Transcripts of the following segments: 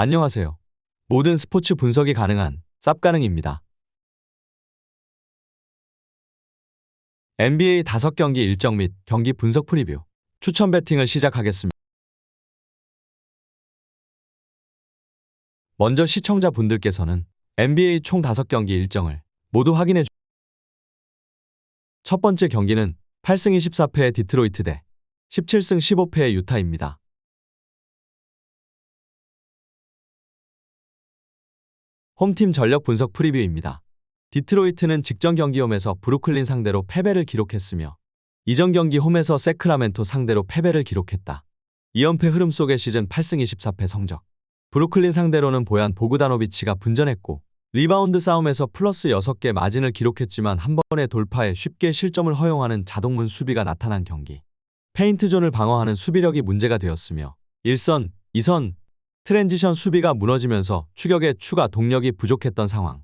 안녕하세요. 모든 스포츠 분석이 가능한 쌉가능입니다. NBA 5경기 일정 및 경기 분석 프리뷰 추천 배팅을 시작하겠습니다. 먼저 시청자분들께서는 NBA 총 5경기 일정을 모두 확인해 주... 첫 번째 경기는 8승 24패의 디트로이트 대 17승 15패의 유타입니다. 홈팀 전력 분석 프리뷰입니다. 디트로이트는 직전 경기 홈에서 브루클린 상대로 패배를 기록했으며 이전 경기 홈에서 세크라멘토 상대로 패배를 기록했다. 2연패 흐름 속의 시즌 8승 24패 성적. 브루클린 상대로는 보얀 보그다노비치가 분전했고 리바운드 싸움에서 플러스 6개 마진을 기록했지만 한 번의 돌파에 쉽게 실점을 허용하는 자동문 수비가 나타난 경기. 페인트존을 방어하는 수비력이 문제가 되었으며 1선, 2선, 트랜지션 수비가 무너지면서 추격에 추가 동력이 부족했던 상황.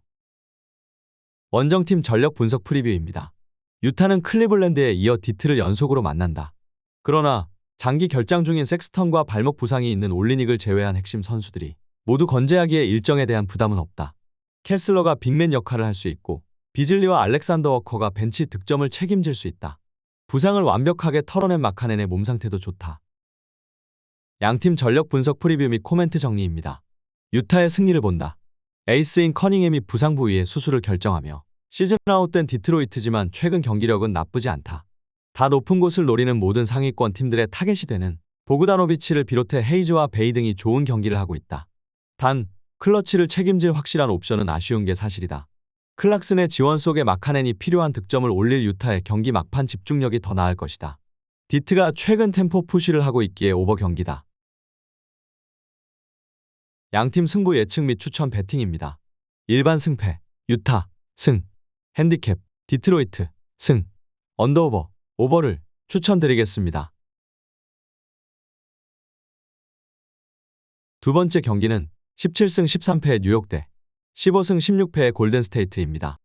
원정팀 전력 분석 프리뷰입니다. 유타는 클리블랜드에 이어 디트를 연속으로 만난다. 그러나 장기 결장 중인 섹스턴과 발목 부상이 있는 올리닉을 제외한 핵심 선수들이 모두 건재하기에 일정에 대한 부담은 없다. 캐슬러가 빅맨 역할을 할 수 있고 비즐리와 알렉산더 워커가 벤치 득점을 책임질 수 있다. 부상을 완벽하게 털어낸 마카넨의 몸 상태도 좋다. 양팀 전력 분석 프리뷰 및 코멘트 정리입니다. 유타의 승리를 본다. 에이스인 커닝햄이 부상 부위의 수술을 결정하며 시즌 아웃된 디트로이트지만 최근 경기력은 나쁘지 않다. 다 높은 곳을 노리는 모든 상위권 팀들의 타겟이 되는 보그다노비치를 비롯해 헤이즈와 베이 등이 좋은 경기를 하고 있다. 단, 클러치를 책임질 확실한 옵션은 아쉬운 게 사실이다. 클락슨의 지원 속에 마카넨이 필요한 득점을 올릴 유타의 경기 막판 집중력이 더 나을 것이다. 디트가 최근 템포 푸시를 하고 있기에 오버 경기다. 양팀 승부 예측 및 추천 배팅입니다. 일반 승패, 유타, 승, 핸디캡, 디트로이트, 승, 언더오버, 오버를 추천드리겠습니다. 두 번째 경기는 17승 13패의 뉴욕 대 15승 16패의 골든스테이트입니다.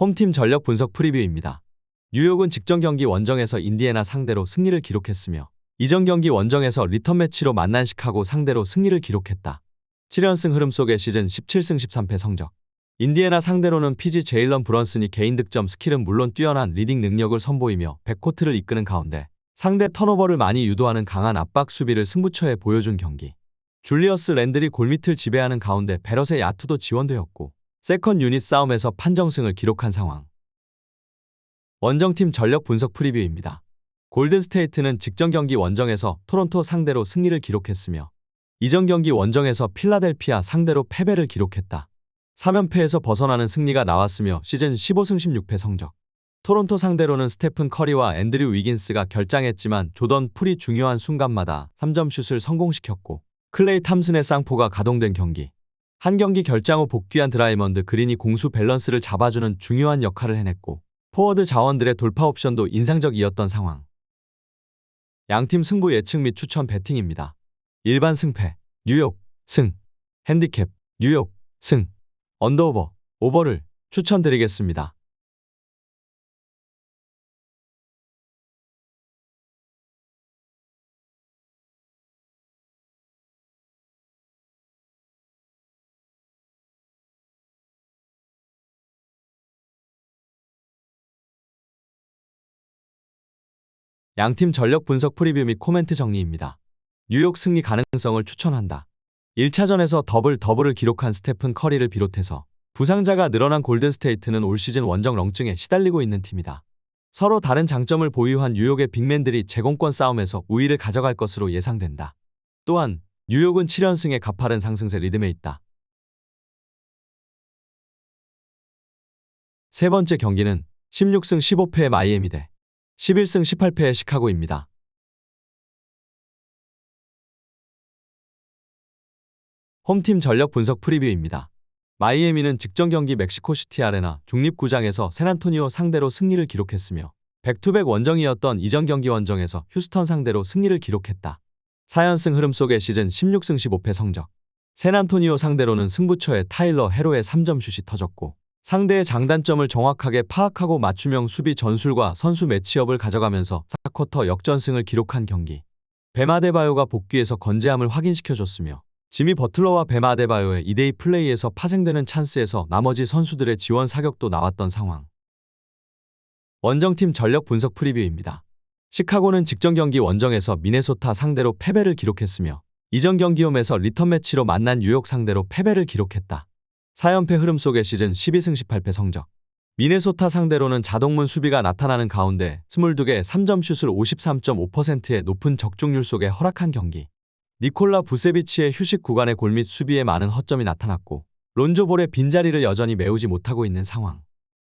홈팀 전력 분석 프리뷰입니다. 뉴욕은 직전 경기 원정에서 인디애나 상대로 승리를 기록했으며 이전 경기 원정에서 리턴 매치로 만난 시카고 상대로 승리를 기록했다. 7연승 흐름 속의 시즌 17승 13패 성적. 인디애나 상대로는 피지 제일런 브런슨이 개인 득점 스킬은 물론 뛰어난 리딩 능력을 선보이며 백코트를 이끄는 가운데 상대 턴오버를 많이 유도하는 강한 압박 수비를 승부처에 보여준 경기. 줄리어스 랜들이 골밑을 지배하는 가운데 베럿의 야투도 지원되었고 세컨 유닛 싸움에서 판정승을 기록한 상황. 원정팀 전력 분석 프리뷰입니다. 골든스테이트는 직전 경기 원정에서 토론토 상대로 승리를 기록했으며 이전 경기 원정에서 필라델피아 상대로 패배를 기록했다. 3연패에서 벗어나는 승리가 나왔으며 시즌 15승 16패 성적. 토론토 상대로는 스테픈 커리와 앤드류 위긴스가 결장했지만 조던 풀이 중요한 순간마다 3점 슛을 성공시켰고 클레이 탐슨의 쌍포가 가동된 경기. 한 경기 결장 후 복귀한 드라이먼드 그린이 공수 밸런스를 잡아주는 중요한 역할을 해냈고 포워드 자원들의 돌파 옵션도 인상적이었던 상황. 양팀 승부 예측 및 추천 배팅입니다. 일반 승패, 뉴욕, 승, 핸디캡, 뉴욕, 승, 언더오버, 오버를 추천드리겠습니다. 양팀 전력 분석 프리뷰 및 코멘트 정리입니다. 뉴욕 승리 가능성을 추천한다. 1차전에서 더블 더블을 기록한 스테픈 커리를 비롯해서 부상자가 늘어난 골든스테이트는 올 시즌 원정 렁증에 시달리고 있는 팀이다. 서로 다른 장점을 보유한 뉴욕의 빅맨들이 제공권 싸움에서 우위를 가져갈 것으로 예상된다. 또한 뉴욕은 7연승의 가파른 상승세 리듬에 있다. 세 번째 경기는 16승 15패의 마이애미 대 11승 18패의 시카고입니다. 홈팀 전력 분석 프리뷰입니다. 마이애미는 직전 경기 멕시코시티 아레나 중립구장에서 샌안토니오 상대로 승리를 기록했으며 백투백 원정이었던 이전 경기 원정에서 휴스턴 상대로 승리를 기록했다. 4연승 흐름 속의 시즌 16승 15패 성적. 샌안토니오 상대로는 승부처에 타일러 헤로의 3점 슛이 터졌고 상대의 장단점을 정확하게 파악하고 맞춤형 수비 전술과 선수 매치업을 가져가면서 4쿼터 역전승을 기록한 경기. 베마데바요가 복귀해서 건재함을 확인시켜줬으며 지미 버틀러와 베마데바요의 2대2 플레이에서 파생되는 찬스에서 나머지 선수들의 지원 사격도 나왔던 상황. 원정팀 전력 분석 프리뷰입니다. 시카고는 직전 경기 원정에서 미네소타 상대로 패배를 기록했으며 이전 경기 홈에서 리턴 매치로 만난 뉴욕 상대로 패배를 기록했다. 4연패 흐름 속의 시즌 12승 18패 성적. 미네소타 상대로는 자동문 수비가 나타나는 가운데 22개 3점 슛을 53.5%의 높은 적중률 속에 허락한 경기. 니콜라 부세비치의 휴식 구간의 골및 수비에 많은 허점이 나타났고 론조볼의 빈자리를 여전히 메우지 못하고 있는 상황.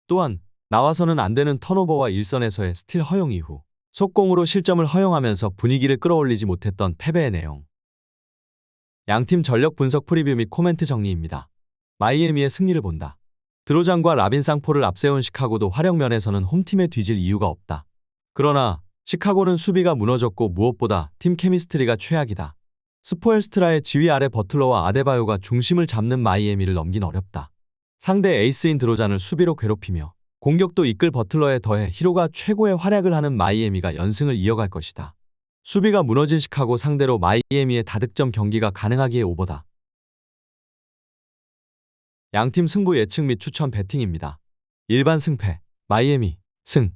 또한 나와서는 안 되는 턴오버와 일선에서의 스틸 허용 이후 속공으로 실점을 허용하면서 분위기를 끌어올리지 못했던 패배의 내용. 양팀 전력 분석 프리뷰 및 코멘트 정리입니다. 마이애미의 승리를 본다. 드로장과 라빈 쌍포를 앞세운 시카고도 활용 면에서는 홈팀에 뒤질 이유가 없다. 그러나 시카고는 수비가 무너졌고 무엇보다 팀 케미스트리가 최악이다. 스포엘스트라의 지휘 아래 버틀러와 아데바요가 중심을 잡는 마이애미를 넘긴 어렵다. 상대 에이스인 드로잔을 수비로 괴롭히며 공격도 이끌 버틀러에 더해 히로가 최고의 활약을 하는 마이애미가 연승을 이어갈 것이다. 수비가 무너진 시카고 상대로 마이애미의 다득점 경기가 가능하기에 오버다. 양팀 승부 예측 및 추천 배팅입니다. 일반 승패, 마이애미, 승,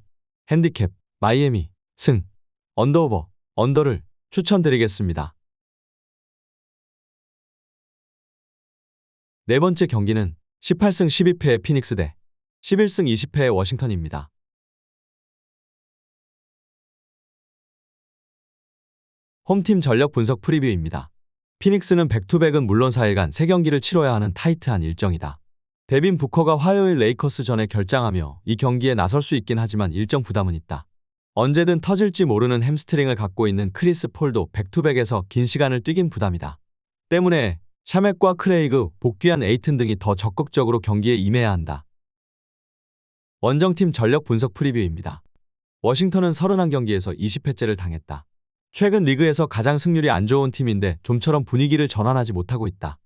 핸디캡, 마이애미, 승, 언더오버, 언더를 추천드리겠습니다. 네 번째 경기는 18승 12패의 피닉스 대 11승 20패의 워싱턴입니다. 홈팀 전력 분석 프리뷰입니다. 피닉스는 백투백은 물론 4일간 3경기를 치러야 하는 타이트한 일정이다. 데빈 부커가 화요일 레이커스 전에 결장하며 이 경기에 나설 수 있긴 하지만 일정 부담은 있다. 언제든 터질지 모르는 햄스트링을 갖고 있는 크리스 폴도 백투백에서 긴 시간을 뛰긴 부담이다. 때문에 샤맥과 크레이그, 복귀한 에이튼 등이 더 적극적으로 경기에 임해야 한다. 원정팀 전력 분석 프리뷰입니다. 워싱턴은 31경기에서 20회째를 당했다. 최근 리그에서 가장 승률이 안 좋은 팀인데 좀처럼 분위기를 전환하지 못하고 있다.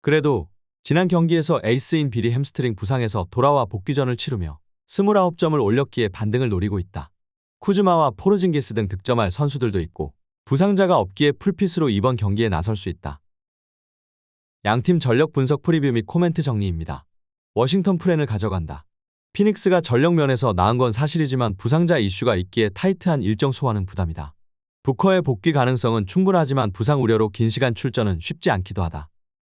그래도 지난 경기에서 에이스인 비리 햄스트링 부상에서 돌아와 복귀전을 치르며 29점을 올렸기에 반등을 노리고 있다. 쿠즈마와 포르징기스 등 득점할 선수들도 있고 부상자가 없기에 풀핏으로 이번 경기에 나설 수 있다. 양팀 전력 분석 프리뷰 및 코멘트 정리입니다. 워싱턴 프렌을 가져간다. 피닉스가 전력 면에서 나은 건 사실이지만 부상자 이슈가 있기에 타이트한 일정 소화는 부담이다. 부커의 복귀 가능성은 충분하지만 부상 우려로 긴 시간 출전은 쉽지 않기도 하다.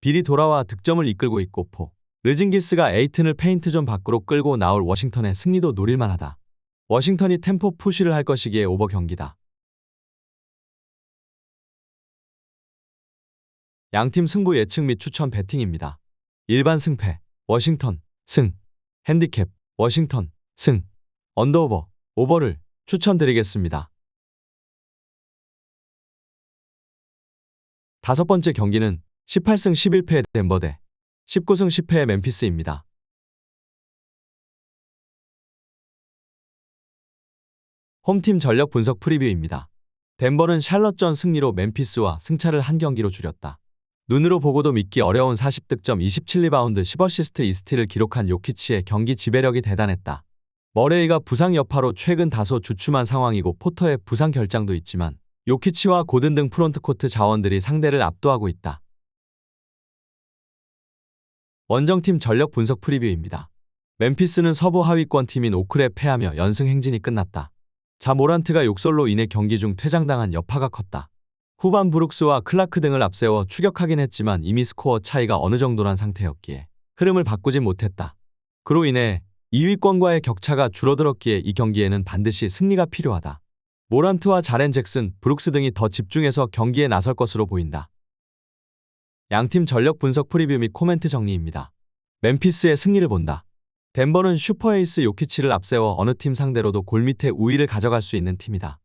빌이 돌아와 득점을 이끌고 있고 포. 르징기스가 에이튼을 페인트 존 밖으로 끌고 나올 워싱턴의 승리도 노릴만하다. 워싱턴이 템포 푸시를 할 것이기에 오버 경기다. 양팀 승부 예측 및 추천 배팅입니다. 일반 승패, 워싱턴, 승, 핸디캡, 워싱턴, 승, 언더오버, 오버를 추천드리겠습니다. 다섯 번째 경기는 18승 11패의 덴버 대 19승 10패의 멤피스입니다. 홈팀 전력 분석 프리뷰입니다. 덴버는 샬럿전 승리로 멤피스와 승차를 한 경기로 줄였다. 눈으로 보고도 믿기 어려운 40득점 27리바운드 10어시스트 2스틸을 기록한 요키치의 경기 지배력이 대단했다. 머레이가 부상 여파로 최근 다소 주춤한 상황이고 포터의 부상 결장도 있지만 요키치와 고든 등 프론트코트 자원들이 상대를 압도하고 있다. 원정팀 전력 분석 프리뷰입니다. 멤피스는 서부 하위권 팀인 오클에 패하며 연승 행진이 끝났다. 자 모란트가 욕설로 인해 경기 중 퇴장당한 여파가 컸다. 후반 브룩스와 클라크 등을 앞세워 추격하긴 했지만 이미 스코어 차이가 어느 정도란 상태였기에 흐름을 바꾸진 못했다. 그로 인해 2위권과의 격차가 줄어들었기에 이 경기에는 반드시 승리가 필요하다. 모란트와 자렌 잭슨, 브룩스 등이 더 집중해서 경기에 나설 것으로 보인다. 양팀 전력 분석 프리뷰 및 코멘트 정리입니다. 멤피스의 승리를 본다. 덴버는 슈퍼에이스 요키치를 앞세워 어느 팀 상대로도 골 밑에 우위를 가져갈 수 있는 팀이다.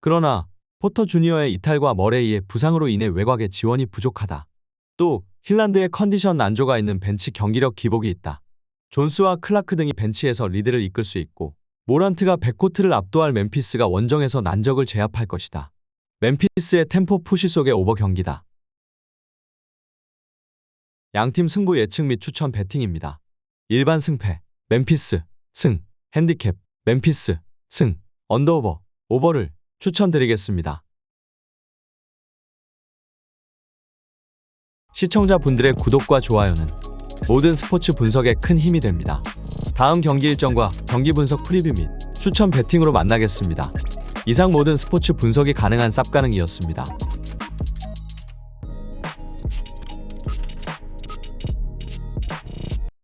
그러나 포터 주니어의 이탈과 머레이의 부상으로 인해 외곽의 지원이 부족하다. 또 힐란드의 컨디션 난조가 있는 벤치 경기력 기복이 있다. 존스와 클라크 등이 벤치에서 리드를 이끌 수 있고 모란트가 백코트를 압도할 멤피스가 원정에서 난적을 제압할 것이다. 멤피스의 템포 푸시 속의 오버 경기다. 양팀 승부 예측 및 추천 배팅입니다. 일반 승패 멤피스, 승, 핸디캡, 멤피스, 승, 언더오버, 오버를 추천드리겠습니다. 시청자분들의 구독과 좋아요는 모든 스포츠 분석에 큰 힘이 됩니다. 다음 경기 일정과 경기 분석 프리뷰 및 추천 배팅으로 만나겠습니다. 이상 모든 스포츠 분석이 가능한 쌉가능이었습니다.